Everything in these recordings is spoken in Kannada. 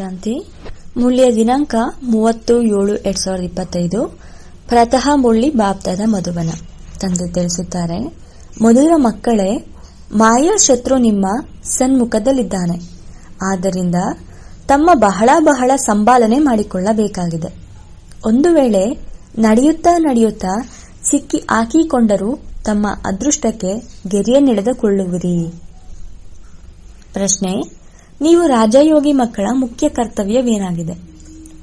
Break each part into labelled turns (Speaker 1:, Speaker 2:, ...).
Speaker 1: ಶಾಂತಿ. ಮುಳ್ಳಿಯ ದಿನಾಂಕ ಮೂವತ್ತು ಏಳು ಎರಡ್ ಸಾವಿರದ ಇಪ್ಪತ್ತೈದು. ಪ್ರತಃ ಮುಳ್ಳಿ ಬಾಪ್ತಾದ ಮಧುಬನ. ತಂದೆ ತಿಳಿಸುತ್ತಾರೆ ಮೊದಲ ಮಕ್ಕಳೇ, ಮಾಯಾ ಶತ್ರು ನಿಮ್ಮ ಸನ್ಮುಖದಲ್ಲಿದ್ದಾನೆ. ಆದ್ದರಿಂದ ತಮ್ಮ ಬಹಳ ಬಹಳ ಸಂಭಾಲನೆ ಮಾಡಿಕೊಳ್ಳಬೇಕಾಗಿದೆ. ಒಂದು ವೇಳೆ ನಡೆಯುತ್ತಾ ನಡೆಯುತ್ತಾ ಸಿಕ್ಕಿ ಹಾಕಿಕೊಂಡರೂ ತಮ್ಮ ಅದೃಷ್ಟಕ್ಕೆ ಗೆರೆಯನ್ನೆಳೆದುಕೊಳ್ಳುವಿರಿ ಪ್ರಶ್ನೆ ನೀವು ರಾಜಯೋಗಿ ಮಕ್ಕಳ ಮುಖ್ಯ ಕರ್ತವ್ಯವೇನಾಗಿದೆ?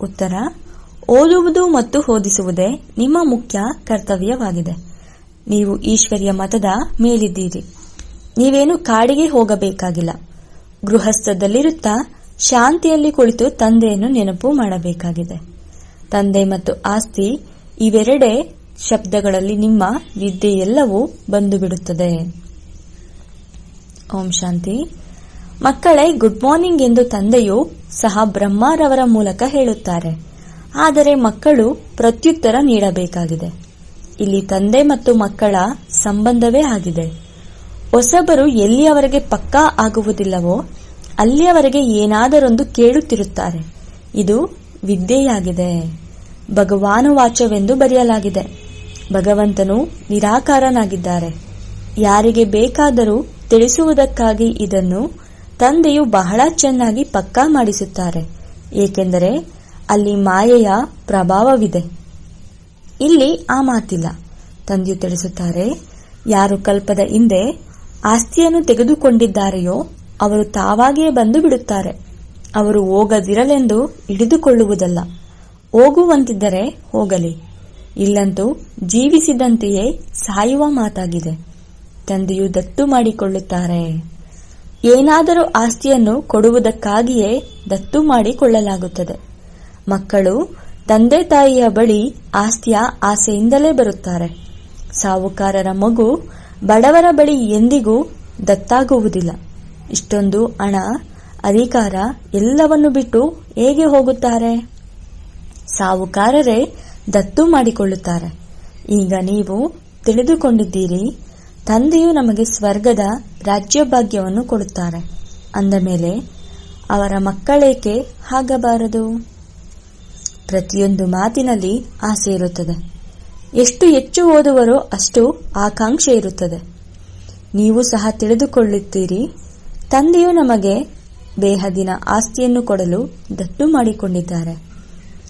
Speaker 1: ಉತ್ತರ, ಓದುವುದು ಮತ್ತು ಓದಿಸುವುದೇ ನಿಮ್ಮ ಮುಖ್ಯ ಕರ್ತವ್ಯವಾಗಿದೆ. ನೀವು ಈಶ್ವರಿಯ ಮತದ ಮೇಲಿದ್ದೀರಿ. ನೀವೇನು ಕಾಡಿಗೆ ಹೋಗಬೇಕಾಗಿಲ್ಲ. ಗೃಹಸ್ಥದಲ್ಲಿರುತ್ತಾ ಶಾಂತಿಯಲ್ಲಿ ಕುಳಿತು ತಂದೆಯನ್ನು ನೆನಪು ಮಾಡಬೇಕಾಗಿದೆ. ತಂದೆ ಮತ್ತು ಆಸ್ತಿ ಇವೆರಡೇ ಶಬ್ದಗಳಲ್ಲಿ ನಿಮ್ಮ ವಿದ್ಯೆ ಎಲ್ಲವೂ ಬಂದು ಬಿಡುತ್ತದೆ ಓಂ ಶಾಂತಿ. ಮಕ್ಕಳೇ ಗುಡ್ ಮಾರ್ನಿಂಗ್ ಎಂದು ತಂದೆಯು ಸಹ ಬ್ರಹ್ಮರವರ ಮೂಲಕ ಹೇಳುತ್ತಾರೆ. ಆದರೆ ಮಕ್ಕಳು ಪ್ರತ್ಯುತ್ತರ ನೀಡಬೇಕಾಗಿದೆ. ಇಲ್ಲಿ ತಂದೆ ಮತ್ತು ಮಕ್ಕಳ ಸಂಬಂಧವೇ ಆಗಿದೆ. ಹೊಸಬರು ಎಲ್ಲಿಯವರೆಗೆ ಪಕ್ಕಾ ಆಗುವುದಿಲ್ಲವೋ, ಅಲ್ಲಿಯವರೆಗೆ ಏನಾದರೊಂದು ಕೇಳುತ್ತಿರುತ್ತಾರೆ. ಇದು ವಿದ್ಯೆಯಾಗಿದೆ. ಭಗವಾನುವಾಚವೆಂದು ಬರೆಯಲಾಗಿದೆ. ಭಗವಂತನು ನಿರಾಕಾರನಾಗಿದ್ದಾರೆ. ಯಾರಿಗೆ ಬೇಕಾದರೂ ತಿಳಿಸುವುದಕ್ಕಾಗಿ ಇದನ್ನು ತಂದೆಯು ಬಹಳ ಚೆನ್ನಾಗಿ ಪಕ್ಕಾ ಮಾಡಿಸುತ್ತಾರೆ. ಏಕೆಂದರೆ ಅಲ್ಲಿ ಮಾಯೆಯ ಪ್ರಭಾವವಿದೆ. ಇಲ್ಲಿ ಆ ಮಾತಿಲ್ಲ. ತಂದೆಯು ತಿಳಿಸುತ್ತಾರೆ, ಯಾರು ಕಲ್ಪದ ಹಿಂದೆ ಆಸ್ತಿಯನ್ನು ತೆಗೆದುಕೊಂಡಿದ್ದಾರೆಯೋ ಅವರು ತಾವಾಗಿಯೇ ಬಂದು ಬಿಡುತ್ತಾರೆ. ಅವರು ಹೋಗದಿರಲೆಂದು ಹಿಡಿದುಕೊಳ್ಳುವುದಲ್ಲ. ಹೋಗುವಂತಿದ್ದರೆ ಹೋಗಲಿ. ಇಲ್ಲಂತೂ ಜೀವಿಸಿದಂತೆಯೇ ಸಾಯುವ ಮಾತಾಗಿದೆ. ತಂದೆಯು ದತ್ತು ಮಾಡಿಕೊಳ್ಳುತ್ತಾರೆ. ಏನಾದರೂ ಆಸ್ತಿಯನ್ನು ಕೊಡುವುದಕ್ಕಾಗಿಯೇ ದತ್ತು ಮಾಡಿಕೊಳ್ಳಲಾಗುತ್ತದೆ. ಮಕ್ಕಳು ತಂದೆ ತಾಯಿಯ ಬಳಿ ಆಸ್ತಿಯ ಆಸೆಯಿಂದಲೇ ಬರುತ್ತಾರೆ. ಸಾವುಕಾರರ ಮಗು ಬಡವರ ಬಳಿ ಎಂದಿಗೂ ದತ್ತಾಗುವುದಿಲ್ಲ. ಇಷ್ಟೊಂದು ಹಣ, ಅಧಿಕಾರ ಎಲ್ಲವನ್ನು ಬಿಟ್ಟು ಹೇಗೆ ಹೋಗುತ್ತಾರೆ? ಸಾವುಕಾರರೇ ದತ್ತು ಮಾಡಿಕೊಳ್ಳುತ್ತಾರೆ. ಈಗ ನೀವು ತಿಳಿದುಕೊಂಡಿದ್ದೀರಿ ತಂದೆಯು ನಮಗೆ ಸ್ವರ್ಗದ ರಾಜ್ಯಭಾಗ್ಯವನ್ನು ಕೊಡುತ್ತಾರೆ. ಅಂದ ಮೇಲೆ, ಅವರ ಮಕ್ಕಳೇಕೆ ಹಾಗಬಾರದು? ಪ್ರತಿಯೊಂದು ಮಾತಿನಲ್ಲಿ ಆಸೆ ಇರುತ್ತದೆ. ಎಷ್ಟು ಹೆಚ್ಚು ಓದುವರೋ ಅಷ್ಟು ಆಕಾಂಕ್ಷೆ ಇರುತ್ತದೆ. ನೀವು ಸಹ ತಿಳಿದುಕೊಳ್ಳುತ್ತೀರಿ, ತಂದೆಯು ನಮಗೆ ದೇಹದಿನ ಆಸ್ತಿಯನ್ನು ಕೊಡಲು ದತ್ತು ಮಾಡಿಕೊಂಡಿದ್ದಾರೆ.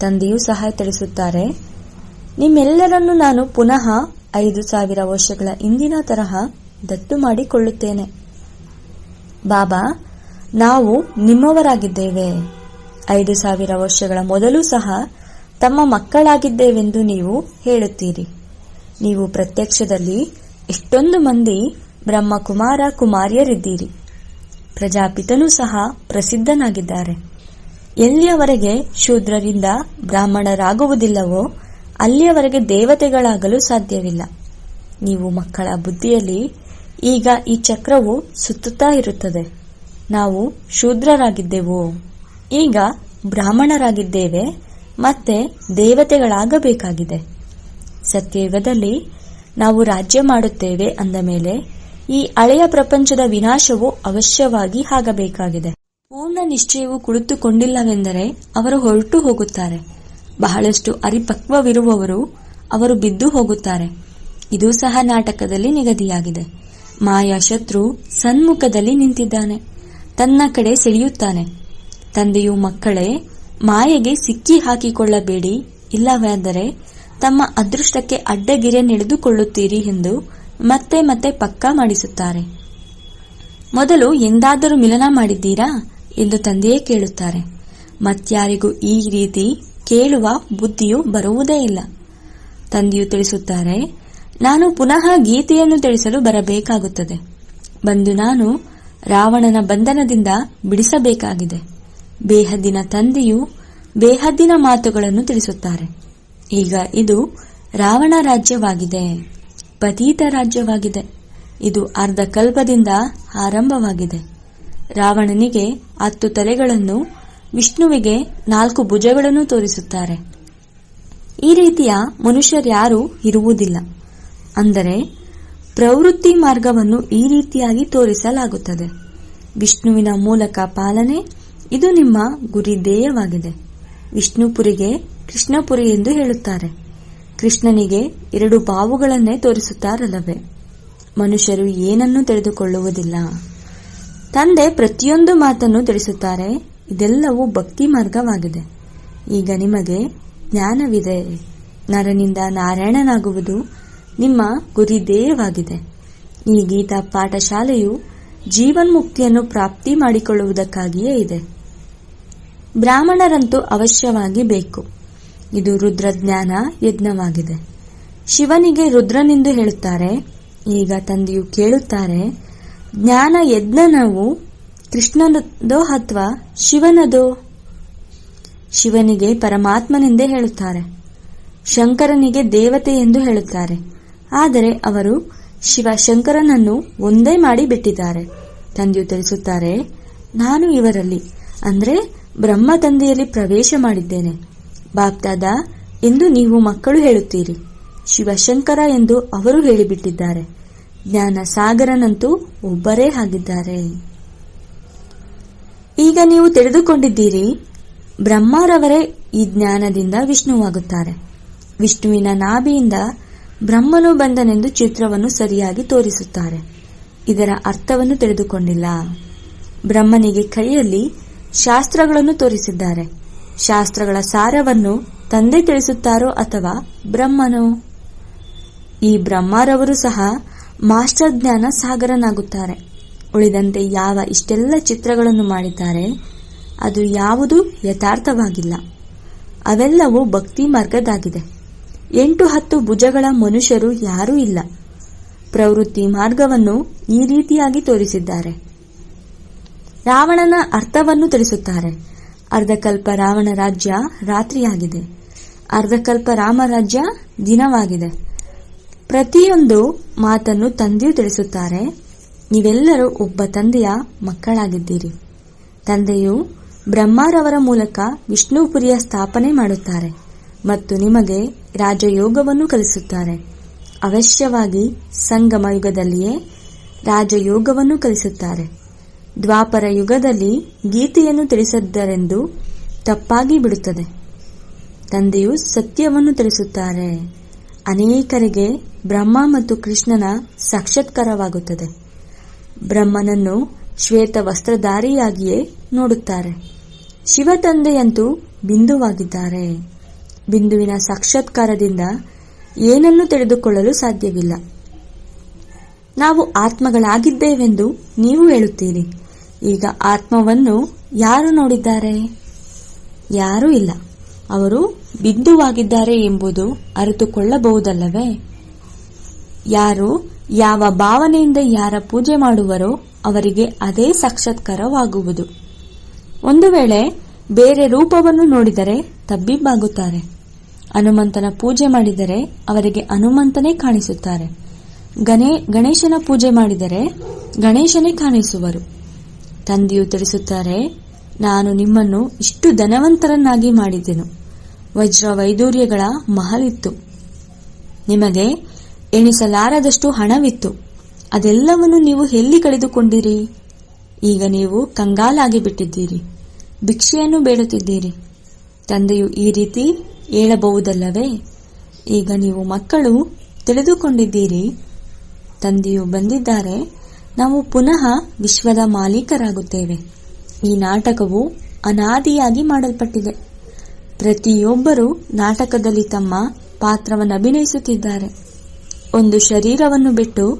Speaker 1: ತಂದೆಯೂ ಸಹ ತಿಳಿಸುತ್ತಾರೆ, ನಿಮ್ಮೆಲ್ಲರನ್ನು ನಾನು ಪುನಃ ಐದು ಸಾವಿರ ವರ್ಷಗಳ ಇಂದಿನ ತರಹ ದತ್ತು ಮಾಡಿಕೊಳ್ಳುತ್ತೇನೆ. ಬಾಬಾ, ನಾವು ನಿಮ್ಮವರಾಗಿದ್ದೇವೆ. ಐದು ಸಾವಿರ ವರ್ಷಗಳ ಮೊದಲು ಸಹ ತಮ್ಮ ಮಕ್ಕಳಾಗಿದ್ದೇವೆಂದು ನೀವು ಹೇಳುತ್ತೀರಿ. ನೀವು ಪ್ರತ್ಯಕ್ಷದಲ್ಲಿ ಎಷ್ಟೊಂದು ಮಂದಿ ಬ್ರಹ್ಮಕುಮಾರ ಕುಮಾರಿಯರಿದ್ದೀರಿ. ಪ್ರಜಾಪಿತನೂ ಸಹ ಪ್ರಸಿದ್ಧನಾಗಿದ್ದಾರೆ. ಎಲ್ಲಿಯವರೆಗೆ ಶೂದ್ರರಿಂದ ಬ್ರಾಹ್ಮಣರಾಗುವುದಿಲ್ಲವೋ ಅಲ್ಲಿಯವರೆಗೆ ದೇವತೆಗಳಾಗಲು ಸಾಧ್ಯವಿಲ್ಲ. ನೀವು ಮಕ್ಕಳ ಬುದ್ಧಿಯಲ್ಲಿ ಈಗ ಈ ಚಕ್ರವು ಸುತ್ತುತ್ತಾ ಇರುತ್ತದೆ. ನಾವು ಶೂದ್ರರಾಗಿದ್ದೆವು. ಈಗ ಬ್ರಾಹ್ಮಣರಾಗಿದ್ದೇವೆ ಮತ್ತೆ ದೇವತೆಗಳಾಗಬೇಕಾಗಿದೆ. ಸತ್ಯಯುಗದಲ್ಲಿ ನಾವು ರಾಜ್ಯ ಮಾಡುತ್ತೇವೆ ಅಂದ ಮೇಲೆ ಈ ಹಳೆಯ ಪ್ರಪಂಚದ ವಿನಾಶವು ಅವಶ್ಯವಾಗಿ ಆಗಬೇಕಾಗಿದೆ. ಪೂರ್ಣ ನಿಶ್ಚಯವು ಕುಳಿತುಕೊಂಡಿಲ್ಲವೆಂದರೆ ಅವರು ಹೊರಟು ಹೋಗುತ್ತಾರೆ. ಬಹಳಷ್ಟು ಅರಿಪಕ್ವವಿರುವವರು ಅವರು ಬಿದ್ದು ಹೋಗುತ್ತಾರೆ. ಇದು ಸಹ ನಾಟಕದಲ್ಲಿ ನಿಗದಿಯಾಗಿದೆ. ಮಾಯಾ ಶತ್ರು ಸನ್ಮುಖದಲ್ಲಿ ನಿಂತಿದ್ದಾನೆ. ತನ್ನ ಕಡೆ ಸೆಳೆಯುತ್ತಾನೆ. ತಂದೆಯು ಮಕ್ಕಳೇ, ಮಾಯೆಗೆ ಸಿಕ್ಕಿ ಹಾಕಿಕೊಳ್ಳಬೇಡಿ, ಇಲ್ಲವಾದರೆ ತಮ್ಮ ಅದೃಷ್ಟಕ್ಕೆ ಅಡ್ಡಗಿರೆ ನಡೆದುಕೊಳ್ಳುತ್ತೀರಿ ಎಂದು ಮತ್ತೆ ಮತ್ತೆ ಪಕ್ಕಾ ಮಾಡಿಸುತ್ತಾರೆ. ಮೊದಲು ಎಂದಾದರೂ ಮಿಲನ ಮಾಡಿದ್ದೀರಾ ಎಂದು ತಂದೆಯೇ ಕೇಳುತ್ತಾರೆ. ಮತ್ಯಾರಿಗೂ ಈ ರೀತಿ ಕೇಳುವ ಬುದ್ಧಿಯು ಬರುವುದೇ ಇಲ್ಲ. ತಂದೆಯು ತಿಳಿಸುತ್ತಾರೆ, ನಾನು ಪುನಃ ಗೀತೆಯನ್ನು ತಿಳಿಸಲು ಬರಬೇಕಾಗುತ್ತದೆ. ಬಂದು ನಾನು ರಾವಣನ ಬಂಧನದಿಂದ ಬಿಡಿಸಬೇಕಾಗಿದೆ. ಬೇಹದ್ದಿನ ತಂದೆಯು ಬೇಹದ್ದಿನ ಮಾತುಗಳನ್ನು ತಿಳಿಸುತ್ತಾರೆ. ಈಗ ಇದು ರಾವಣ ರಾಜ್ಯವಾಗಿದೆ, ಪತೀತ ರಾಜ್ಯವಾಗಿದೆ. ಇದು ಅರ್ಧ ಕಲ್ಪದಿಂದ ಆರಂಭವಾಗಿದೆ. ರಾವಣನಿಗೆ ಹತ್ತು ತಲೆಗಳನ್ನು ವಿಷ್ಣುವಿಗೆ ನಾಲ್ಕು ಭುಜಗಳನ್ನು ತೋರಿಸುತ್ತಾರೆ. ಈ ರೀತಿಯ ಮನುಷ್ಯರ್ಯಾರೂ ಇರುವುದಿಲ್ಲ. ಅಂದರೆ, ಪ್ರವೃತ್ತಿ ಮಾರ್ಗವನ್ನು ಈ ರೀತಿಯಾಗಿ ತೋರಿಸಲಾಗುತ್ತದೆ. ವಿಷ್ಣುವಿನ ಮೂಲಕ ಪಾಲನೆ, ಇದು ನಿಮ್ಮ ಗುರಿ ಧ್ಯೇಯವಾಗಿದೆ ವಿಷ್ಣುಪುರಿಗೆ ಕೃಷ್ಣಪುರಿ ಎಂದು ಹೇಳುತ್ತಾರೆ. ಕೃಷ್ಣನಿಗೆ ಎರಡು ಬಾವುಗಳನ್ನೇ ತೋರಿಸುತ್ತಾರಲ್ಲವೇ? ಮನುಷ್ಯರು ಏನನ್ನೂ ತಿಳಿದುಕೊಳ್ಳುವುದಿಲ್ಲ. ತಂದೆ ಪ್ರತಿಯೊಂದು ಮಾತನ್ನು ತಿಳಿಸುತ್ತಾರೆ. ಇದೆಲ್ಲವೂ ಭಕ್ತಿ ಮಾರ್ಗವಾಗಿದೆ. ಈಗ ನಿಮಗೆ ಜ್ಞಾನವಿದೆ. ನರನಿಂದ ನಾರಾಯಣನಾಗುವುದು ನಿಮ್ಮ ಗುರಿ ಧ್ಯೇಯವಾಗಿದೆ ಈ ಗೀತಾ ಪಾಠಶಾಲೆಯು ಜೀವನ್ಮುಕ್ತಿಯನ್ನು ಪ್ರಾಪ್ತಿ ಮಾಡಿಕೊಳ್ಳುವುದಕ್ಕಾಗಿಯೇ ಇದೆ. ಬ್ರಾಹ್ಮಣರಂತೂ ಅವಶ್ಯವಾಗಿ ಬೇಕು. ಇದು ರುದ್ರಜ್ಞಾನ ಯಜ್ಞವಾಗಿದೆ. ಶಿವನಿಗೆ ರುದ್ರನೆಂದು ಹೇಳುತ್ತಾರೆ. ಈಗ ತಂದೆಯು ಕೇಳುತ್ತಾರೆ ಜ್ಞಾನ ಯಜ್ಞನವು ಕೃಷ್ಣನದೋ ಅಥವಾ ಶಿವನದೋ? ಶಿವನಿಗೆ ಪರಮಾತ್ಮನೆಂದೇ ಹೇಳುತ್ತಾರೆ. ಶಂಕರನಿಗೆ ದೇವತೆ ಎಂದು ಹೇಳುತ್ತಾರೆ. ಆದರೆ ಅವರು ಶಿವ ಶಂಕರನನ್ನು ಒಂದೇ ಮಾಡಿ ಬಿಟ್ಟಿದ್ದಾರೆ. ತಂದೆಯು ತಿಳಿಸುತ್ತಾರೆ, ನಾನು ಇವರಲ್ಲಿ, ಅಂದ್ರೆ ಬ್ರಹ್ಮ ತಂದೆಯಲ್ಲಿ ಪ್ರವೇಶ ಮಾಡಿದ್ದೇನೆ. ಬಾಪ್ದಾದ ಎಂದು ನೀವು ಮಕ್ಕಳು ಹೇಳುತ್ತೀರಿ. ಶಿವಶಂಕರ ಎಂದು ಅವರು ಹೇಳಿಬಿಟ್ಟಿದ್ದಾರೆ. ಜ್ಞಾನ ಸಾಗರನಂತೂ ಒಬ್ಬರೇ ಆಗಿದ್ದಾರೆ. ಈಗ ನೀವು ತಿಳಿದುಕೊಂಡಿದ್ದೀರಿ, ಬ್ರಹ್ಮರವರೇ ಈ ಜ್ಞಾನದಿಂದ ವಿಷ್ಣುವಾಗುತ್ತಾರೆ. ವಿಷ್ಣುವಿನ ನಾಭಿಯಿಂದ ಬ್ರಹ್ಮನು ಬಂದನೆಂದು ಚಿತ್ರವನ್ನು ಸರಿಯಾಗಿ ತೋರಿಸುತ್ತಾರೆ. ಇದರ ಅರ್ಥವನ್ನು ತಿಳಿದುಕೊಂಡಿಲ್ಲ. ಬ್ರಹ್ಮನಿಗೆ ಕೈಯಲ್ಲಿ ಶಾಸ್ತ್ರಗಳನ್ನು ತೋರಿಸಿದ್ದಾರೆ. ಶಾಸ್ತ್ರಗಳ ಸಾರವನ್ನು ತಂದೆ ತಿಳಿಸುತ್ತಾರೋ ಅಥವಾ ಬ್ರಹ್ಮನು? ಈ ಬ್ರಹ್ಮರವರು ಸಹ ಮಾಸ್ಟರ್ ಜ್ಞಾನ ಸಾಗರನಾಗುತ್ತಾರೆ. ಉಳಿದಂತೆ ಯಾವ ಇಷ್ಟೆಲ್ಲ ಚಿತ್ರಗಳನ್ನು ಮಾಡಿದ್ದಾರೆ, ಅದು ಯಾವುದೂ ಯಥಾರ್ಥವಾಗಿಲ್ಲ. ಅವೆಲ್ಲವೂ ಭಕ್ತಿ ಮಾರ್ಗದಾಗಿದೆ ಎಂಟು ಹತ್ತು ಭುಜಗಳ ಮನುಷ್ಯರು ಯಾರೂ ಇಲ್ಲ. ಪ್ರವೃತ್ತಿ ಮಾರ್ಗವನ್ನು ಈ ರೀತಿಯಾಗಿ ತೋರಿಸಿದ್ದಾರೆ. ರಾವಣನ ಅರ್ಥವನ್ನು ತಿಳಿಸುತ್ತಾರೆ. ಅರ್ಧಕಲ್ಪ ರಾವಣ ರಾಜ್ಯ ರಾತ್ರಿಯಾಗಿದೆ. ಅರ್ಧಕಲ್ಪ ರಾಮರಾಜ್ಯ ದಿನವಾಗಿದೆ. ಪ್ರತಿಯೊಂದು ಮಾತನ್ನು ತಂದೆಯು ತಿಳಿಸುತ್ತಾರೆ. ನೀವೆಲ್ಲರೂ ಒಬ್ಬ ತಂದೆಯ ಮಕ್ಕಳಾಗಿದ್ದೀರಿ. ತಂದೆಯು ಬ್ರಹ್ಮಾರವರ ಮೂಲಕ ವಿಷ್ಣುಪುರಿಯ ಸ್ಥಾಪನೆ ಮಾಡುತ್ತಾರೆ ಮತ್ತು ನಿಮಗೆ ರಾಜಯೋಗವನ್ನು ಕಲಿಸುತ್ತಾರೆ. ಅವಶ್ಯವಾಗಿ ಸಂಗಮ ಯುಗದಲ್ಲಿಯೇ ರಾಜಯೋಗವನ್ನು ಕಲಿಸುತ್ತಾರೆ. ದ್ವಾಪರ ಯುಗದಲ್ಲಿ ಗೀತೆಯನ್ನು ತಿಳಿಸಿದ್ದರೆಂದು ತಪ್ಪಾಗಿ ಬಿಡುತ್ತದೆ. ತಂದೆಯು ಸತ್ಯವನ್ನು ತಿಳಿಸುತ್ತಾರೆ. ಅನೇಕರಿಗೆ ಬ್ರಹ್ಮ ಮತ್ತು ಕೃಷ್ಣನ ಸಾಕ್ಷಾತ್ಕಾರವಾಗುತ್ತದೆ. ಬ್ರಹ್ಮನನ್ನು ಶ್ವೇತ ವಸ್ತ್ರಧಾರಿಯಾಗಿಯೇ ನೋಡುತ್ತಾರೆ. ಶಿವ ತಂದೆಯಂತೂ ಬಿಂದುವಾಗಿದ್ದಾರೆ. ಬಿಂದುವಿನ ಸಾಕ್ಷಾತ್ಕಾರದಿಂದ ಏನನ್ನು ತಿಳಿದುಕೊಳ್ಳಲು ಸಾಧ್ಯವಿಲ್ಲ. ನಾವು ಆತ್ಮಗಳಾಗಿದ್ದೇವೆಂದು ನೀವು ಹೇಳುತ್ತೀರಿ. ಈಗ ಆತ್ಮವನ್ನು ಯಾರು ನೋಡಿದ್ದಾರೆ? ಯಾರೂ ಇಲ್ಲ. ಅವರು ಬಿಂದುವಾಗಿದ್ದಾರೆ ಎಂಬುದು ಅರಿತುಕೊಳ್ಳಬಹುದಲ್ಲವೇ? ಯಾರು ಯಾವ ಭಾವನೆಯಿಂದ ಯಾರ ಪೂಜೆ ಮಾಡುವರೋ ಅವರಿಗೆ ಅದೇ ಸಾಕ್ಷಾತ್ಕಾರವಾಗುವುದು. ಒಂದು ವೇಳೆ ಬೇರೆ ರೂಪವನ್ನು ನೋಡಿದರೆ ತಬ್ಬಿಬ್ಬಾಗುತ್ತಾರೆ. ಹನುಮಂತನ ಪೂಜೆ ಮಾಡಿದರೆ ಅವರಿಗೆ ಹನುಮಂತನೇ ಕಾಣಿಸುತ್ತಾರೆ. ಗಣೇ, ಗಣೇಶನ ಪೂಜೆ ಮಾಡಿದರೆ ಗಣೇಶನೇ ಕಾಣಿಸುವರು. ತಂದೆಯು ತಿಳಿಸುತ್ತಾರೆ, ನಾನು ನಿಮ್ಮನ್ನು ಇಷ್ಟು ಧನವಂತರನ್ನಾಗಿ ಮಾಡಿದ್ದೆನು ವಜ್ರ ವೈದೂರ್ಯಗಳ ಮಹಲಿತ್ತು. ನಿಮಗೆ ಎಣಿಸಲಾರದಷ್ಟು ಹಣವಿತ್ತು. ಅದೆಲ್ಲವನ್ನು ನೀವು ಎಲ್ಲಿ ಕಳೆದುಕೊಂಡಿರಿ? ಈಗ ನೀವು ಕಂಗಾಲಾಗಿ ಬಿಟ್ಟಿದ್ದೀರಿ. ಭಿಕ್ಷೆಯನ್ನು ಬೇಡುತ್ತಿದ್ದೀರಿ. ತಂದೆಯು ಈ ರೀತಿ ಹೇಳಬಹುದಲ್ಲವೇ? ಈಗ ನೀವು ಮಕ್ಕಳು ತಿಳಿದುಕೊಂಡಿದ್ದೀರಿ. ತಂದೆಯು ಬಂದಿದ್ದಾರೆ. ನಾವು ಪುನಃ ವಿಶ್ವದ ಮಾಲೀಕರಾಗುತ್ತೇವೆ. ಈ ನಾಟಕವು ಅನಾದಿಯಾಗಿ ಮಾಡಲ್ಪಟ್ಟಿದೆ. ಪ್ರತಿಯೊಬ್ಬರೂ ನಾಟಕದಲ್ಲಿ ತಮ್ಮ ಪಾತ್ರವನ್ನು ಅಭಿನಯಿಸುತ್ತಿದ್ದಾರೆ ಒಂದು ಶರೀರವನ್ನು ಬಿಟ್ಟು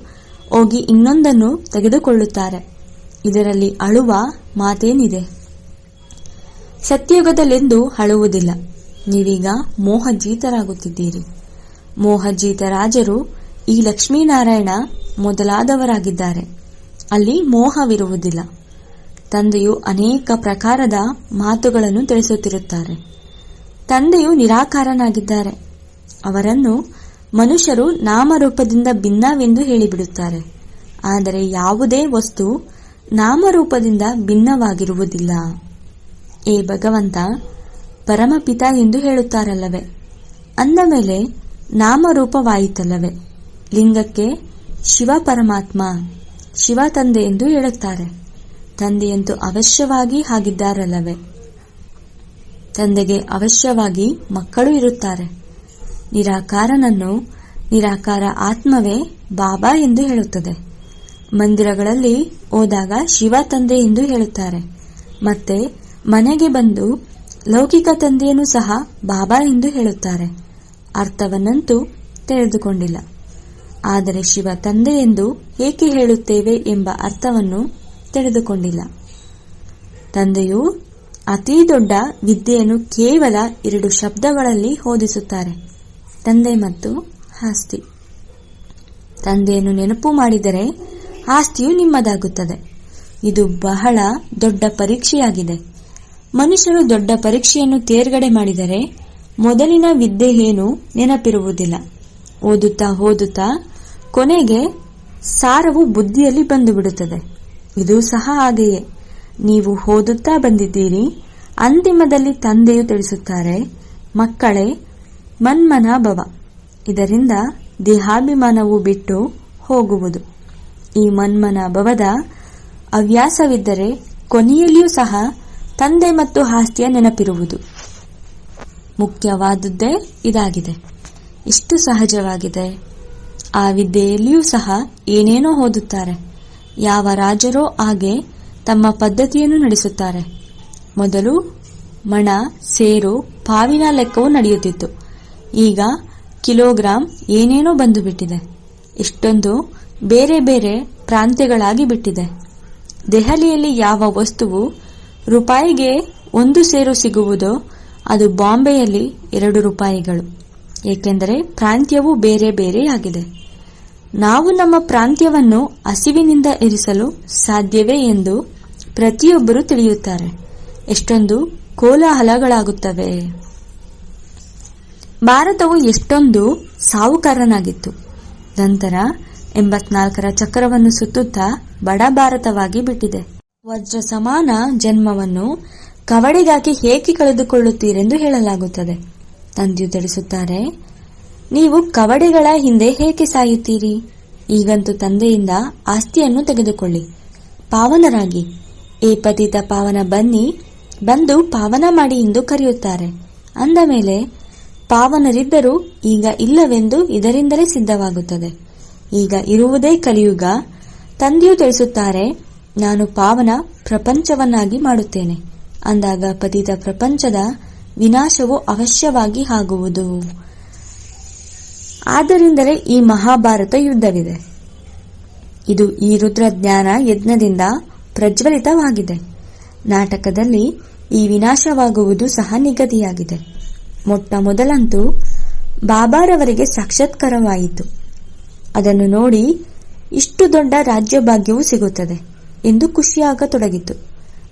Speaker 1: ಹೋಗಿ ಇನ್ನೊಂದನ್ನು ತೆಗೆದುಕೊಳ್ಳುತ್ತಾರೆ. ಇದರಲ್ಲಿ ಅಳುವ ಮಾತೇನಿದೆ? ಸತ್ಯಯುಗದಲ್ಲೆಂದು ಅಳುವುದಿಲ್ಲ. ನೀವೀಗ ಮೋಹಜೀತರಾಗುತ್ತಿದ್ದೀರಿ. ಮೋಹಜೀತ ರಾಜರು ಈ ಲಕ್ಷ್ಮೀನಾರಾಯಣ ಮೊದಲಾದವರಾಗಿದ್ದಾರೆ. ಅಲ್ಲಿ ಮೋಹವಿರುವುದಿಲ್ಲ. ತಂದೆಯು ಅನೇಕ ಪ್ರಕಾರದ ಮಾತುಗಳನ್ನು ತಿಳಿಸುತ್ತಿರುತ್ತಾರೆ. ತಂದೆಯು ನಿರಾಕಾರನಾಗಿದ್ದಾರೆ. ಅವರನ್ನು ಮನುಷ್ಯರು ನಾಮರೂಪದಿಂದ ಭಿನ್ನವೆಂದು ಹೇಳಿಬಿಡುತ್ತಾರೆ. ಆದರೆ ಯಾವುದೇ ವಸ್ತು ನಾಮರೂಪದಿಂದ ಭಿನ್ನವಾಗಿರುವುದಿಲ್ಲ. ಏ ಭಗವಂತ, ಪರಮಪಿತ ಎಂದು ಹೇಳುತ್ತಾರಲ್ಲವೇ? ಅಂದ ಮೇಲೆ ನಾಮರೂಪವಾಯಿತಲ್ಲವೇ? ಲಿಂಗಕ್ಕೆ ಶಿವ ಪರಮಾತ್ಮ, ಶಿವ ತಂದೆ ಎಂದು ಹೇಳುತ್ತಾರೆ. ತಂದೆಯಂತೂ ಅವಶ್ಯವಾಗಿ ಹಾಗಿದ್ದಾರಲ್ಲವೇ? ತಂದೆಗೆ ಅವಶ್ಯವಾಗಿ ಮಕ್ಕಳು ಇರುತ್ತಾರೆ. ನಿರಾಕಾರನನ್ನು ನಿರಾಕಾರ ಆತ್ಮವೇ ಬಾಬಾ ಎಂದು ಹೇಳುತ್ತದೆ. ಮಂದಿರಗಳಲ್ಲಿ ಹೋದಾಗ ಶಿವ ತಂದೆ ಎಂದು ಹೇಳುತ್ತಾರೆ. ಮತ್ತೆ ಮನೆಗೆ ಬಂದು ಲೌಕಿಕ ತಂದೆಯನ್ನು ಸಹ ಬಾಬಾ ಎಂದು ಹೇಳುತ್ತಾರೆ. ಅರ್ಥವನ್ನಂತೂ ತಿಳಿದುಕೊಂಡಿಲ್ಲ. ಆದರೆ ಶಿವ ತಂದೆ ಎಂದು ಏಕೆ ಹೇಳುತ್ತೇವೆ ಎಂಬ ಅರ್ಥವನ್ನು ತಿಳಿದುಕೊಂಡಿಲ್ಲ. ತಂದೆಯು ಅತಿ ದೊಡ್ಡ ವಿದ್ಯೆಯನ್ನು ಕೇವಲ ಎರಡು ಶಬ್ದಗಳಲ್ಲಿ ಓದಿಸುತ್ತಾರೆ. ತಂದೆ ಮತ್ತು ಆಸ್ತಿ. ತಂದೆಯನ್ನು ನೆನಪು ಮಾಡಿದರೆ ಆಸ್ತಿಯು ನಿಮ್ಮದಾಗುತ್ತದೆ. ಇದು ಬಹಳ ದೊಡ್ಡ ಪರೀಕ್ಷೆಯಾಗಿದೆ. ಮನುಷ್ಯರು ದೊಡ್ಡ ಪರೀಕ್ಷೆಯನ್ನು ತೇರ್ಗಡೆ ಮಾಡಿದರೆ ಮೊದಲಿನ ವಿದ್ಯೆ ಏನು ನೆನಪಿರುವುದಿಲ್ಲ. ಓದುತ್ತಾ ಓದುತ್ತಾ ಕೊನೆಗೆ ಸಾರವು ಬುದ್ಧಿಯಲ್ಲಿ ಬಂದು ಬಿಡುತ್ತದೆ ಇದು ಸಹ ಹಾಗೆಯೇ. ನೀವು ಓದುತ್ತಾ ಬಂದಿದ್ದೀರಿ, ಅಂತಿಮದಲ್ಲಿ ತಂದೆಯು ತಿಳಿಸುತ್ತಾರೆ, ಮಕ್ಕಳೇ ಮನ್ಮನ ಭವ. ಇದರಿಂದ ದೇಹಾಭಿಮಾನವು ಬಿಟ್ಟು ಹೋಗುವುದು. ಈ ಮನ್ಮನಾಭವದ ಹವ್ಯಾಸವಿದ್ದರೆ ಕೊನೆಯಲ್ಲಿಯೂ ಸಹ ತಂದೆ ಮತ್ತು ಆಸ್ತಿಯ ನೆನಪಿರುವುದು. ಮುಖ್ಯವಾದದ್ದೇ ಇದಾಗಿದೆ. ಇಷ್ಟು ಸಹಜವಾಗಿದೆ. ಆ ವಿದ್ಯೆಯಲ್ಲಿಯೂ ಸಹ ಏನೇನೋ ಓದುತ್ತಾರೆ. ಯಾವ ರಾಜರೋ ಹಾಗೆ ತಮ್ಮ ಪದ್ಧತಿಯನ್ನು ನಡೆಸುತ್ತಾರೆ. ಮೊದಲು ಮಣ, ಸೇರು, ಪಾವಿನ ಲೆಕ್ಕವು ನಡೆಯುತ್ತಿತ್ತು. ಈಗ ಕಿಲೋಗ್ರಾಂ ಏನೇನೋ ಬಂದು ಬಿಟ್ಟಿದೆ ಇಷ್ಟೊಂದು ಬೇರೆ ಬೇರೆ ಪ್ರಾಂತ್ಯಗಳಾಗಿ ಬಿಟ್ಟಿದೆ. ದೆಹಲಿಯಲ್ಲಿ ಯಾವ ವಸ್ತುವು ರೂಪಾಯಿಗೆ ಒಂದು ಸೇರು ಸಿಗುವುದೋ ಅದು ಬಾಂಬೆಯಲ್ಲಿ ಎರಡು ರೂಪಾಯಿಗಳು. ಏಕೆಂದರೆ ಪ್ರಾಂತ್ಯವು ಬೇರೆ ಬೇರೆಯಾಗಿದೆ ನಾವು ನಮ್ಮ ಪ್ರಾಂತ್ಯವನ್ನು ಹಸಿವಿನಿಂದ ಇರಿಸಲು ಸಾಧ್ಯವೇ ಎಂದು ಪ್ರತಿಯೊಬ್ಬರು ತಿಳಿಯುತ್ತಾರೆ. ಎಷ್ಟೊಂದು ಕೋಲಾಹಲಗಳಾಗುತ್ತವೆ. ಭಾರತವು ಎಷ್ಟೊಂದು ಸಾಹುಕಾರನಾಗಿತ್ತು ನಂತರ ಎಂಬತ್ನಾಲ್ಕರ ಚಕ್ರವನ್ನು ಸುತ್ತುತ್ತಾ ಬಡ ಭಾರತವಾಗಿ ಬಿಟ್ಟಿದೆ. ವಜ್ರ ಸಮಾನ ಜನ್ಮವನ್ನು ಕವಡಿಗಾಗಿ ಹೇಗೆ ಕಳೆದುಕೊಳ್ಳುತ್ತೀರೆಂದು ಹೇಳಲಾಗುತ್ತದೆ. ತಂದೆಯು ತಿಳಿಸುತ್ತಾರೆ, ನೀವು ಕವಡೆಗಳ ಹಿಂದೆ ಹೇಗೆ ಸಾಯುತ್ತೀರಿ? ಈಗಂತೂ ತಂದೆಯಿಂದ ಆಸ್ತಿಯನ್ನು ತೆಗೆದುಕೊಳ್ಳಿ. ಪಾವನರಾಗಿ. ಏ ಪತಿತ ಪಾವನ ಬನ್ನಿ, ಬಂದು ಪಾವನ ಮಾಡಿ ಎಂದು ಕರೆಯುತ್ತಾರೆ. ಅಂದ ಮೇಲೆ ಪಾವನರಿದ್ದರೂ ಈಗ ಇಲ್ಲವೆಂದು ಇದರಿಂದಲೇ ಸಿದ್ಧವಾಗುತ್ತದೆ. ಈಗ ಇರುವುದೇ ಕಲಿಯುಗ. ತಂದೆಯು ತಿಳಿಸುತ್ತಾರೆ, ನಾನು ಪಾವನ ಪ್ರಪಂಚವನ್ನಾಗಿ ಮಾಡುತ್ತೇನೆ. ಅಂದಾಗ ಪತಿತ ಪ್ರಪಂಚದ ವಿನಾಶವು ಅವಶ್ಯವಾಗಿ ಆಗುವುದು. ಆದ್ದರಿಂದಲೇ ಈ ಮಹಾಭಾರತ ಯುದ್ಧವಿದೆ. ಇದು ಈ ರುದ್ರಜ್ಞಾನ ಯಜ್ಞದಿಂದ ಪ್ರಜ್ವಲಿತವಾಗಿದೆ. ನಾಟಕದಲ್ಲಿ ಈ ವಿನಾಶವಾಗುವುದು ಸಹ ನಿಗದಿಯಾಗಿದೆ. ಮೊಟ್ಟ ಮೊದಲಂತೂ ಬಾಬಾರವರಿಗೆ ಸಾಕ್ಷಾತ್ಕಾರವಾಯಿತು. ಅದನ್ನು ನೋಡಿ ಇಷ್ಟು ದೊಡ್ಡ ರಾಜ್ಯಭಾಗ್ಯವು ಸಿಗುತ್ತದೆ ಎಂದು ಖುಷಿಯಾಗತೊಡಗಿತು.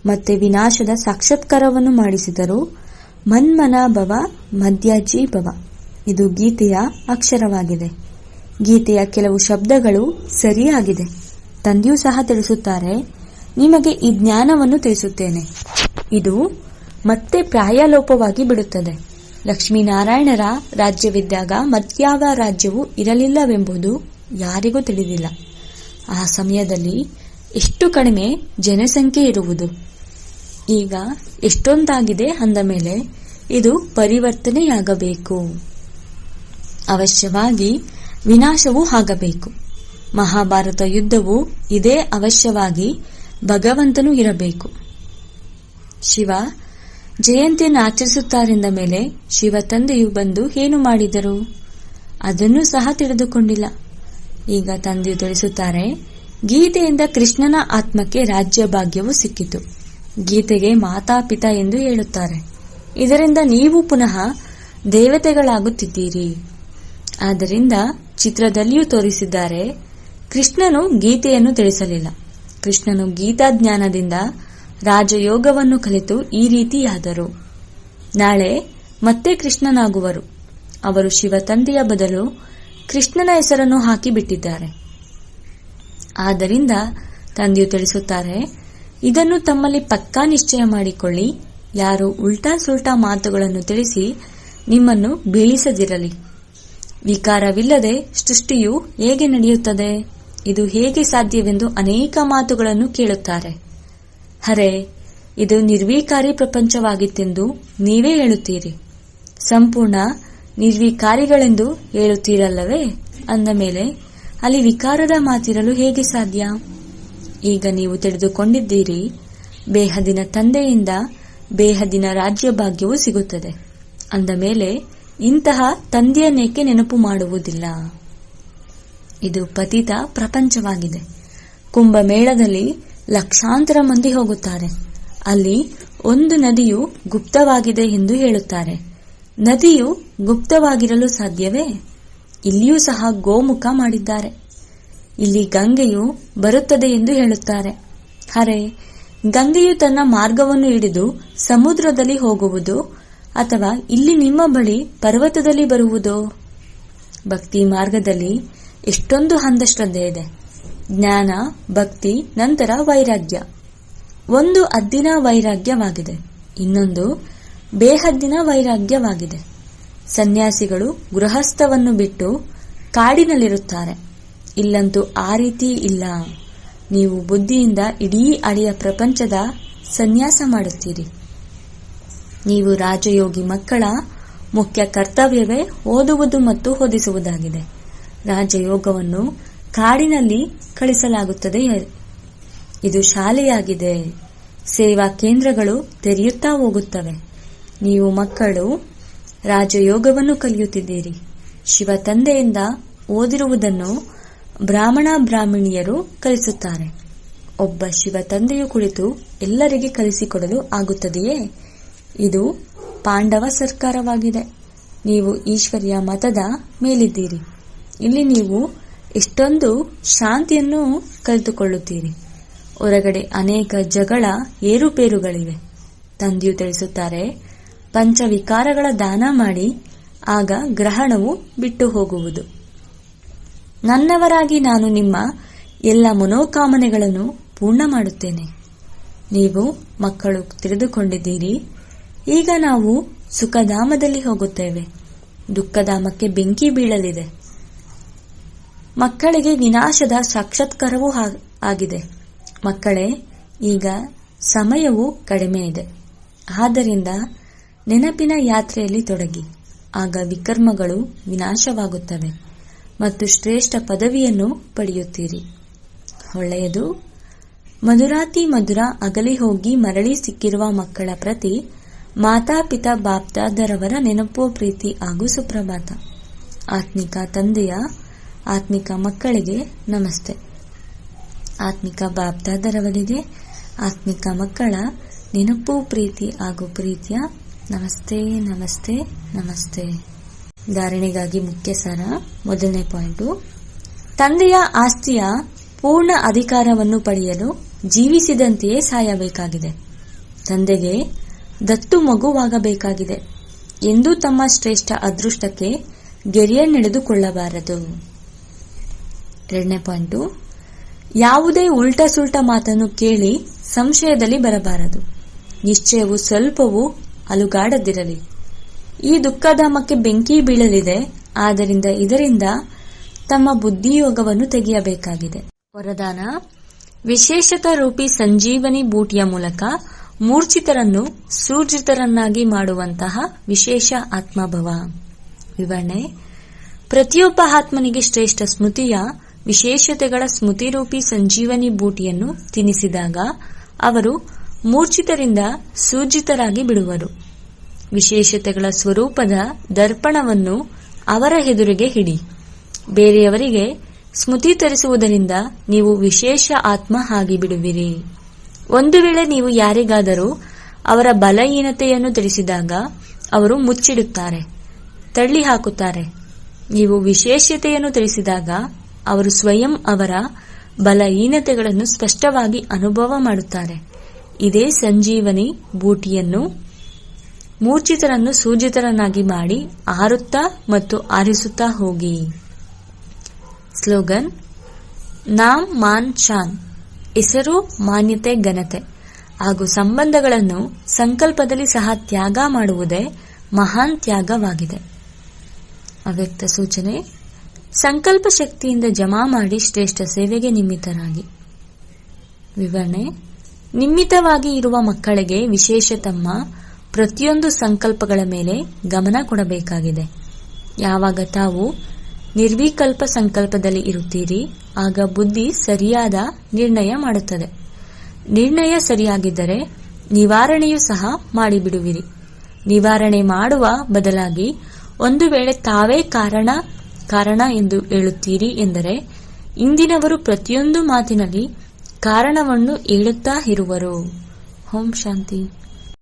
Speaker 1: ಮತ್ತೆ ವಿನಾಶದ ಸಾಕ್ಷಾತ್ಕಾರವನ್ನು ಮಾಡಿಸಿದರು ಮನ್ಮನ ಭವ ಭವ. ಇದು ಗೀತೆಯ ಅಕ್ಷರವಾಗಿದೆ. ಗೀತೆಯ ಕೆಲವು ಶಬ್ದಗಳು ಸರಿಯಾಗಿದೆ. ತಂದೆಯೂ ಸಹ ತಿಳಿಸುತ್ತಾರೆ, ನಿಮಗೆ ಈ ಜ್ಞಾನವನ್ನು ತಿಳಿಸುತ್ತೇನೆ. ಇದು ಮತ್ತೆ ಪ್ರಾಯಲೋಪವಾಗಿ ಬಿಡುತ್ತದೆ. ಲಕ್ಷ್ಮೀನಾರಾಯಣರ ರಾಜ್ಯವಿದ್ದಾಗ ಮತ್ಯಾವ ರಾಜ್ಯವು ಇರಲಿಲ್ಲವೆಂಬುದು ಯಾರಿಗೂ ತಿಳಿದಿಲ್ಲ. ಆ ಸಮಯದಲ್ಲಿ ಎಷ್ಟು ಕಡಿಮೆ ಜನಸಂಖ್ಯೆ ಇರುವುದು? ಈಗ ಎಷ್ಟೊಂದಾಗಿದೆ ಅಂದ ಮೇಲೆ ಇದು ಪರಿವರ್ತನೆಯಾಗಬೇಕು. ಅವಶ್ಯವಾಗಿ ವಿನಾಶವೂ ಆಗಬೇಕು. ಮಹಾಭಾರತ ಯುದ್ಧವು ಇದೇ ಅವಶ್ಯವಾಗಿ ಭಗವಂತನು ಇರಬೇಕು. ಶಿವ ಜಯಂತಿಯನ್ನು ಆಚರಿಸುತ್ತಾರೆಂದ ಮೇಲೆ ಶಿವ ತಂದೆಯು ಬಂದು ಏನು ಮಾಡಿದರು? ಅದನ್ನು ಸಹ ತಿಳಿದುಕೊಂಡಿಲ್ಲ. ಈಗ ತಂದೆಯು ತಿಳಿಸುತ್ತಾರೆ, ಗೀತೆಯಿಂದ ಕೃಷ್ಣನ ಆತ್ಮಕ್ಕೆ ರಾಜ್ಯ ಭಾಗ್ಯವು ಸಿಕ್ಕಿತು. ಗೀತೆಗೆ ಮಾತಾಪಿತ ಎಂದು ಹೇಳುತ್ತಾರೆ. ಇದರಿಂದ ನೀವು ಪುನಃ ದೇವತೆಗಳಾಗುತ್ತಿದ್ದೀರಿ. ಆದ್ದರಿಂದ ಚಿತ್ರದಲ್ಲಿಯೂ ತೋರಿಸಿದ್ದಾರೆ, ಕೃಷ್ಣನು ಗೀತೆಯನ್ನು ತಿಳಿಸಲಿಲ್ಲ. ಕೃಷ್ಣನು ಗೀತಾಜ್ಞಾನದಿಂದ ರಾಜಯೋಗವನ್ನು ಕಲಿತು ಈ ರೀತಿಯಾದರು. ನಾಳೆ ಮತ್ತೆ ಕೃಷ್ಣನಾಗುವರು. ಅವರು ಶಿವ ತಂದೆಯ ಬದಲು ಕೃಷ್ಣನ ಹೆಸರನ್ನು ಹಾಕಿಬಿಟ್ಟಿದ್ದಾರೆ. ಆದ್ದರಿಂದ ತಂದೆಯು ತಿಳಿಸುತ್ತಾರೆ, ಇದನ್ನು ತಮ್ಮಲ್ಲಿ ಪಕ್ಕಾ ನಿಶ್ಚಯ ಮಾಡಿಕೊಳ್ಳಿ. ಯಾರು ಉಲ್ಟಾ ಸುಲ್ಟಾ ಮಾತುಗಳನ್ನು ತಿಳಿಸಿ ನಿಮ್ಮನ್ನು ಬೀಳಿಸದಿರಲಿ. ವಿಕಾರವಿಲ್ಲದೆ ಸೃಷ್ಟಿಯು ಹೇಗೆ ನಡೆಯುತ್ತದೆ? ಇದು ಹೇಗೆ ಸಾಧ್ಯವೆಂದು ಅನೇಕ ಮಾತುಗಳನ್ನು ಕೇಳುತ್ತಾರೆ. ಹರೇ, ಇದು ನಿರ್ವೀಕಾರಿ ಪ್ರಪಂಚವಾಗಿತ್ತೆಂದು ನೀವೇ ಹೇಳುತ್ತೀರಿ. ಸಂಪೂರ್ಣ ನಿರ್ವಿಕಾರಿಗಳೆಂದು ಹೇಳುತ್ತೀರಲ್ಲವೇ? ಅಂದ ಮೇಲೆ, ಅಲ್ಲಿ ವಿಕಾರದ ಮಾತಿರಲು ಹೇಗೆ ಸಾಧ್ಯ? ಈಗ ನೀವು ತಿಳಿದುಕೊಂಡಿದ್ದೀರಿ, ಬೇಹದಿನ ತಂದೆಯಿಂದ ಬೇಹದಿನ ರಾಜ್ಯ ಭಾಗ್ಯವು ಸಿಗುತ್ತದೆ. ಅಂದ ಮೇಲೆ, ಇಂತಹ ತಂದೆಯನ್ನೇಕೆ ನೆನಪು ಮಾಡುವುದಿಲ್ಲ? ಇದು ಪತಿತ ಪ್ರಪಂಚವಾಗಿದೆ. ಕುಂಭಮೇಳದಲ್ಲಿ ಲಕ್ಷಾಂತರ ಮಂದಿ ಹೋಗುತ್ತಾರೆ. ಅಲ್ಲಿ ಒಂದು ನದಿಯು ಗುಪ್ತವಾಗಿದೆ ಎಂದು ಹೇಳುತ್ತಾರೆ. ನದಿಯು ಗುಪ್ತವಾಗಿರಲು ಸಾಧ್ಯವೇ? ಇಲ್ಲಿಯೂ ಸಹ ಗೋಮುಖ ಮಾಡಿದ್ದಾರೆ. ಇಲ್ಲಿ ಗಂಗೆಯು ಬರುತ್ತದೆ ಎಂದು ಹೇಳುತ್ತಾರೆ. ಅರೆ, ಗಂಗೆಯು ತನ್ನ ಮಾರ್ಗವನ್ನು ಹಿಡಿದು ಸಮುದ್ರದಲ್ಲಿ ಹೋಗುವುದು ಅಥವಾ ಇಲ್ಲಿ ನಿಮ್ಮ ಬಳಿ ಪರ್ವತದಲ್ಲಿ ಬರುವುದೋ? ಭಕ್ತಿ ಮಾರ್ಗದಲ್ಲಿ ಎಷ್ಟೊಂದು ಹಂದಶ್ರದ್ಧೆ ಇದೆ. ಜ್ಞಾನ, ಭಕ್ತಿ, ನಂತರ ವೈರಾಗ್ಯ. ಒಂದು ಅದ್ದಿನ ವೈರಾಗ್ಯವಾಗಿದೆ. ಇನ್ನೊಂದು ಬೇಹದ್ದಿನ ವೈರಾಗ್ಯವಾಗಿದೆ. ಸನ್ಯಾಸಿಗಳು ಗೃಹಸ್ಥವನ್ನು ಬಿಟ್ಟು ಕಾಡಿನಲ್ಲಿರುತ್ತಾರೆ. ಇಲ್ಲಂತೂ ಆ ರೀತಿ ಇಲ್ಲ. ನೀವು ಬುದ್ಧಿಯಿಂದ ಇಡೀ ಅಳಿಯ ಪ್ರಪಂಚದ ಸನ್ಯಾಸ ಮಾಡುತ್ತೀರಿ. ನೀವು ರಾಜಯೋಗಿ ಮಕ್ಕಳ ಮುಖ್ಯ ಕರ್ತವ್ಯವೇ ಓದುವುದು ಮತ್ತು ಓದಿಸುವುದಾಗಿದೆ. ರಾಜಯೋಗವನ್ನು ಕಾಡಿನಲ್ಲಿ ಕಳಿಸಲಾಗುತ್ತದೆ ಇದು ಶಾಲೆಯಾಗಿದೆ. ಸೇವಾ ಕೇಂದ್ರಗಳು ತೆರೆಯುತ್ತಾ ಹೋಗುತ್ತವೆ. ನೀವು ಮಕ್ಕಳು ರಾಜಯೋಗವನ್ನು ಕಲಿಯುತ್ತಿದ್ದೀರಿ. ಶಿವ ತಂದೆಯಿಂದ ಓದಿರುವುದನ್ನು ಬ್ರಾಹ್ಮಣ ಬ್ರಾಹ್ಮಣಿಯರು ಕಲಿಸುತ್ತಾರೆ. ಒಬ್ಬ ಶಿವ ತಂದೆಯು ಕುಳಿತು ಎಲ್ಲರಿಗೆ ಕಲಿಸಿಕೊಡಲು ಆಗುತ್ತದೆಯೇ? ಇದು ಪಾಂಡವ ಸರ್ಕಾರವಾಗಿದೆ. ನೀವು ಈಶ್ವರ್ಯ ಮತದ ಮೇಲಿದ್ದೀರಿ. ಇಲ್ಲಿ ನೀವು ಎಷ್ಟೊಂದು ಶಾಂತಿಯನ್ನು ಕಲಿತುಕೊಳ್ಳುತ್ತೀರಿ ಹೊರಗಡೆ ಅನೇಕ ಜಗಳ ಏರುಪೇರುಗಳಿವೆ. ತಂದೆಯು ತಿಳಿಸುತ್ತಾರೆ, ಪಂಚವಿಕಾರಗಳ ದಾನ ಮಾಡಿ, ಆಗ ಗ್ರಹಣವು ಬಿಟ್ಟು ಹೋಗುವುದು ನನ್ನವರಾಗಿ ನಾನು ನಿಮ್ಮ ಎಲ್ಲ ಮನೋಕಾಮನೆಗಳನ್ನು ಪೂರ್ಣ ಮಾಡುತ್ತೇನೆ. ನೀವು ಮಕ್ಕಳು ತಿಳಿದುಕೊಂಡಿದ್ದೀರಿ, ಈಗ ನಾವು ಸುಖಧಾಮದಲ್ಲಿ ಹೋಗುತ್ತೇವೆ. ದುಃಖಧಾಮಕ್ಕೆ ಬೆಂಕಿ ಬೀಳಲಿದೆ. ಮಕ್ಕಳಿಗೆ ವಿನಾಶದ ಸಾಕ್ಷಾತ್ಕಾರವೂ ಆಗಿದೆ. ಮಕ್ಕಳೇ, ಈಗ ಸಮಯವು ಕಡಿಮೆ ಇದೆ. ಆದ್ದರಿಂದ ನೆನಪಿನ ಯಾತ್ರೆಯಲ್ಲಿ ತೊಡಗಿ. ಆಗ ವಿಕರ್ಮಗಳು ವಿನಾಶವಾಗುತ್ತವೆ ಮತ್ತು ಶ್ರೇಷ್ಠ ಪದವಿಯನ್ನು ಪಡೆಯುತ್ತೀರಿ. ಒಳ್ಳೆಯದು, ಮಧುರಾತಿ ಮಧುರ ಅಗಲಿ ಹೋಗಿ ಮರಳಿ ಸಿಕ್ಕಿರುವ ಮಕ್ಕಳ ಪ್ರತಿ ಮಾತಾಪಿತಾ ಬಾಪ್ತಾದರವರ ನೆನಪು, ಪ್ರೀತಿ ಹಾಗೂ ಸುಪ್ರಭಾತ. ಆತ್ಮಿಕ ತಂದೆಯ ಆತ್ಮಿಕ ಮಕ್ಕಳಿಗೆ ನಮಸ್ತೆ. ಆತ್ಮಿಕ ಬಾಬ್ದಾದರವರಿಗೆ ಆತ್ಮಿಕ ಮಕ್ಕಳ ನೆನಪು ಪ್ರೀತಿ ಹಾಗೂ ಪ್ರೀತಿಯ ನಮಸ್ತೆ ನಮಸ್ತೆ ನಮಸ್ತೆ. ಧಾರಣೆಗಾಗಿ ಮುಖ್ಯ ಸರ ಮೊದಲನೇ ಪಾಯಿಂಟ್. ತಂದೆಯ ಆಸ್ತಿಯ ಪೂರ್ಣ ಅಧಿಕಾರವನ್ನು ಪಡೆಯಲು ಜೀವಿಸಿದಂತೆಯೇ ಸಾಯಬೇಕಾಗಿದೆ. ತಂದೆಗೆ ದತ್ತು ಮಗುವಾಗಬೇಕಾಗಿದೆ. ಎಂದು ತಮ್ಮ ಶ್ರೇಷ್ಠ ಅದೃಷ್ಟಕ್ಕೆ ಗೆರೆಯನ್ನೆಳೆದುಕೊಳ್ಳಬಾರದು. ಎರಡನೇ ಪಾಯಿಂಟು ಯಾವುದೇ ಉಲ್ಟ ಸುಲ್ಟ ಮಾತನ್ನು ಕೇಳಿ ಸಂಶಯದಲ್ಲಿ ಬರಬಾರದು. ನಿಶ್ಚಯವು ಸ್ವಲ್ಪವೂ ಅಲುಗಾಡದಿರಲಿ. ಈ ದುಃಖಧಾಮಕ್ಕೆ ಬೆಂಕಿ ಬೀಳಲಿದೆ, ಆದ್ದರಿಂದ ಇದರಿಂದ ತಮ್ಮ ಬುದ್ಧಿಯೋಗವನ್ನು ತೆಗೆಯಬೇಕಾಗಿದೆ. ವರದಾನ, ವಿಶೇಷತ ರೂಪಿ ಸಂಜೀವನಿ ಬೂಟಿಯ ಮೂಲಕ ಮೂರ್ಛಿತರನ್ನು ಸೂರ್ಜಿತರನ್ನಾಗಿ ಮಾಡುವಂತಹ ವಿಶೇಷ ಆತ್ಮಭವ. ವಿವರಣೆ, ಪ್ರತಿಯೊಬ್ಬ ಆತ್ಮನಿಗೆ ಶ್ರೇಷ್ಠ ಸ್ಮೃತಿಯ ವಿಶೇಷತೆಗಳ ಸ್ಮೃತಿರೂಪಿ ಸಂಜೀವನಿ ಬೂಟಿಯನ್ನು ತಿನ್ನಿಸಿದಾಗ ಅವರು ಮೂರ್ಛಿತರಿಂದ ಸೂಜಿತರಾಗಿ ಬಿಡುವರು. ವಿಶೇಷತೆಗಳ ಸ್ವರೂಪದ ದರ್ಪಣವನ್ನು ಅವರ ಎದುರಿಗೆ ಹಿಡಿ. ಬೇರೆಯವರಿಗೆ ಸ್ಮೃತಿ ತರಿಸುವುದರಿಂದ ನೀವು ವಿಶೇಷ ಆತ್ಮ ಆಗಿ ಬಿಡುವಿರಿ. ಒಂದು ವೇಳೆ ನೀವು ಯಾರಿಗಾದರೂ ಅವರ ಬಲಹೀನತೆಯನ್ನು ತಿಳಿಸಿದಾಗ ಅವರು ಮುಚ್ಚಿಡುತ್ತಾರೆ ತಳ್ಳಿ ಹಾಕುತ್ತಾರೆ ನೀವು ವಿಶೇಷತೆಯನ್ನು ತಿಳಿಸಿದಾಗ ಅವರು ಸ್ವಯಂ ಅವರ ಬಲಹೀನತೆಗಳನ್ನು ಸ್ಪಷ್ಟವಾಗಿ ಅನುಭವ ಮಾಡುತ್ತಾರೆ. ಇದೇ ಸಂಜೀವನಿ ಬೂಟಿಯನ್ನು ಮೂರ್ಛಿತರನ್ನು ಸೂಜಿತರನ್ನಾಗಿ ಮಾಡಿ ಆರುತ್ತಾ ಮತ್ತು ಆರಿಸುತ್ತಾ ಹೋಗಿ. ಸ್ಲೋಗನ್ ನಾಮ್ ಮಾನ್ ಚಾನ್, ಹೆಸರು ಮಾನ್ಯತೆ ಘನತೆ. ಹಾಗೂ ಸಂಬಂಧಗಳನ್ನು ಸಂಕಲ್ಪದಲ್ಲಿ ಸಹ ತ್ಯಾಗ ಮಾಡುವುದೇ ಮಹಾನ್ ತ್ಯಾಗವಾಗಿದೆ. ಅವ್ಯಕ್ತ ಸೂಚನೆ ಸಂಕಲ್ಪ ಶಕ್ತಿಯಿಂದ ಜಮಾ ಮಾಡಿ ಶ್ರೇಷ್ಠ ಸೇವೆಗೆ ನಿಮಿತ್ತರಾಗಿ ವಿವರಣೆ ನಿಮಿತ್ತವಾಗಿ ಇರುವ ಮಕ್ಕಳಿಗೆ ವಿಶೇಷ ತಮ್ಮ ಪ್ರತಿಯೊಂದು ಸಂಕಲ್ಪಗಳ ಮೇಲೆ ಗಮನ ಕೊಡಬೇಕಾಗಿದೆ. ಯಾವಾಗ ತಾವು ನಿರ್ವಿಕಲ್ಪ ಸಂಕಲ್ಪದಲ್ಲಿ ಇರುತ್ತೀರಿ, ಆಗ ಬುದ್ಧಿ ಸರಿಯಾದ ನಿರ್ಣಯ ಮಾಡುತ್ತದೆ. ನಿರ್ಣಯ ಸರಿಯಾಗಿದ್ದರೆ ನಿವಾರಣೆಯೂ ಸಹ ಮಾಡಿಬಿಡುವಿರಿ. ನಿವಾರಣೆ ಮಾಡುವ ಬದಲಾಗಿ ಒಂದು ವೇಳೆ ತಾವೇ ಕಾರಣ ಕಾರಣ ಎಂದು ಹೇಳುತ್ತೀರಿ ಎಂದರೆ ಇಂದಿನವರು ಪ್ರತಿಯೊಂದು ಮಾತಿನಲ್ಲಿ ಕಾರಣವನ್ನು ಹೇಳುತ್ತಾ ಇರುವರು. ಓಂ ಶಾಂತಿ.